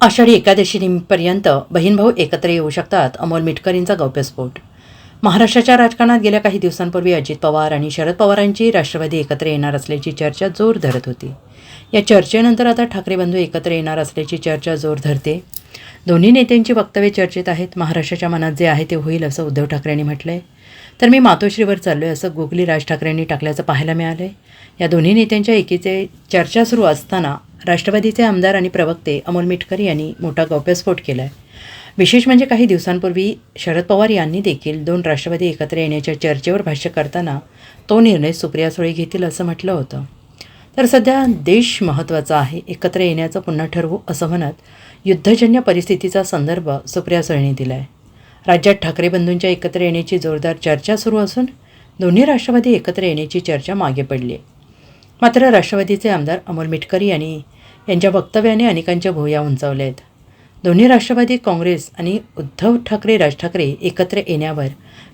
आषाढी एकादशीपर्यंत बहीणभाऊ एकत्र येऊ शकतात. अमोल मिटकरींचा गौप्यस्फोट. महाराष्ट्राच्या राजकारणात गेल्या काही दिवसांपूर्वी अजित पवार आणि शरद पवारांची राष्ट्रवादी एकत्र येणार असल्याची चर्चा जोर धरत होती. या चर्चेनंतर आता ठाकरे बंधू एकत्र येणार असल्याची चर्चा जोर धरते. दोन्ही नेत्यांची वक्तव्ये चर्चेत आहेत. महाराष्ट्राच्या मनात जे आहे ते होईल असं उद्धव ठाकरेंनी म्हटलंय. तर मी मातोश्रीवर चाललोय असं गुगली राज ठाकरेंनी टाकल्याचं पाहायला मिळालंय. या दोन्ही नेत्यांच्या एकीचे चर्चा सुरू असताना राष्ट्रवादीचे आमदार आणि प्रवक्ते अमोल मिटकर यांनी मोठा गौप्यस्फोट केला आहे विशेष म्हणजे काही दिवसांपूर्वी शरद पवार यांनी देखील दोन राष्ट्रवादी एकत्र येण्याच्या चर्चेवर भाष्य करताना तो निर्णय सुप्रिया सुळे घेतील असं म्हटलं होतं. तर सध्या देश महत्त्वाचा आहे एकत्र येण्याचं पुन्हा ठरवू असं म्हणत युद्धजन्य परिस्थितीचा संदर्भ सुप्रिया सुळेने दिला आहे राज्यात ठाकरे बंधूंच्या एकत्र येण्याची जोरदार चर्चा सुरू असून दोन्ही राष्ट्रवादी एकत्र येण्याची चर्चा मागे पडली आहे मात्र राष्ट्रवादीचे आमदार अमोल मिटकरी यांनी यांच्या वक्तव्याने अनेकांच्या भुवया उंचावल्या आहेत दोन्ही राष्ट्रवादी काँग्रेस आणि उद्धव ठाकरे राज ठाकरे एकत्र येण्यावर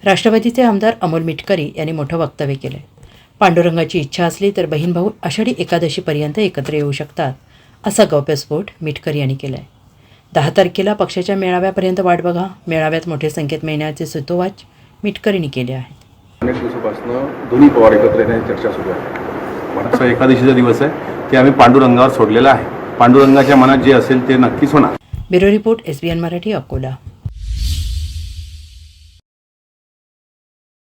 राष्ट्रवादीचे आमदार अमोल मिटकरी यांनी मोठं वक्तव्य केलं. आहे पांडुरंगाची इच्छा असली तर बहीणभाऊ आषाढी एकादशीपर्यंत एकत्र येऊ शकतात असा गौप्यस्फोट मिटकरी यांनी केला आहे दहा तारखेला पक्षाच्या मेळाव्यापर्यंत वाट बघा. मेळाव्यात मोठे संकेत मिळण्याचे सुतोवाच मिटकरींनी केले आहेत. अनेक दिवसापासून दोन्ही पवार एकत्र येण्याची चर्चा सुरू आहे. आजचा एकादशीचा दिवस आहे. ते आम्ही पांडुरंगावर सोडलेला आहे. पांडुरंगाच्या मनात जे असेल ते नक्कीच होणार. Bureau report S B N Marathi Akola.